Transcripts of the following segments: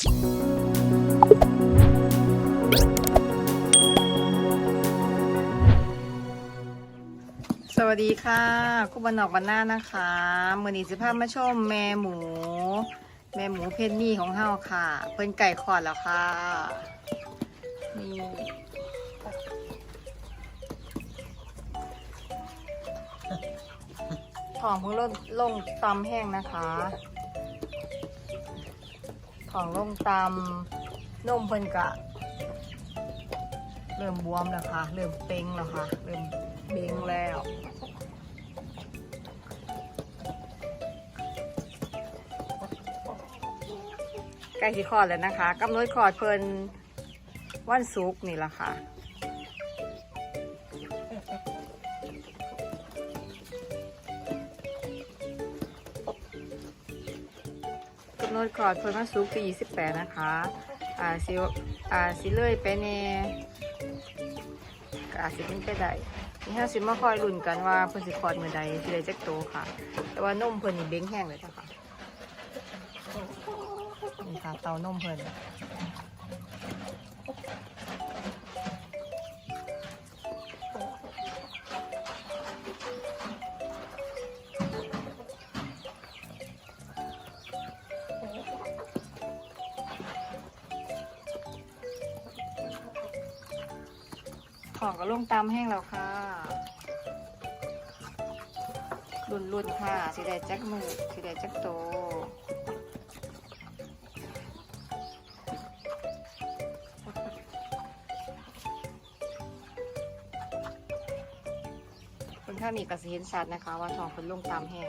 สวัสดีค่ะคุณบันนอกบันหน้านะคะมือนีสิพามาชมแม่หมู แม่หมูเพนนี่ของเฮาค่ะ เพิ่นไก่ขอดแล้วค่ะนี่ทองเพิ่งลงลงตำแห้งนะคะ ของลงตำนมเพิ่นกะ เริ่มบวมแล้วค่ะ เริ่มเป่งแล้วค่ะ เริ่มเบ่งแล้วใกล้ที่คลอดแล้วนะคะกำหนดคลอดเพิ่นวันศุกร์นี่ละค่ะำหนดคลอดเพิ่นวันศุกร์ที่28 นะคะ อ่าสิอ่าสิเลยไปใน่ก็อาจสิเป็นไปได้นี่ฮะสิมาคอยลุ้นกันว่าเพิ่นสิคลอดเมื่อใดสิได้จักโตค่ะ แต่ว่านมเพิ่นนี่เบ้งแห้งเลยจ้ะค่ะนี่ค่ะเตานมเพิ่น ของก็ลงตามแห้งแล้วค่ะรุ่นๆค่ะสีแดงจักมือสีแดงจักโตคนถ้ามีกระสีเห็นชัดนะคะ ว่าทองคนลงตามแห้ง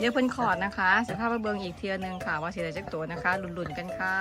เดี๋ยวเพิ่นขอดนะคะจะพาระเบิงอีกเทียหนึงค่ะ ว่าสียใจจักตัวนะคะหลุนๆกันค่ะ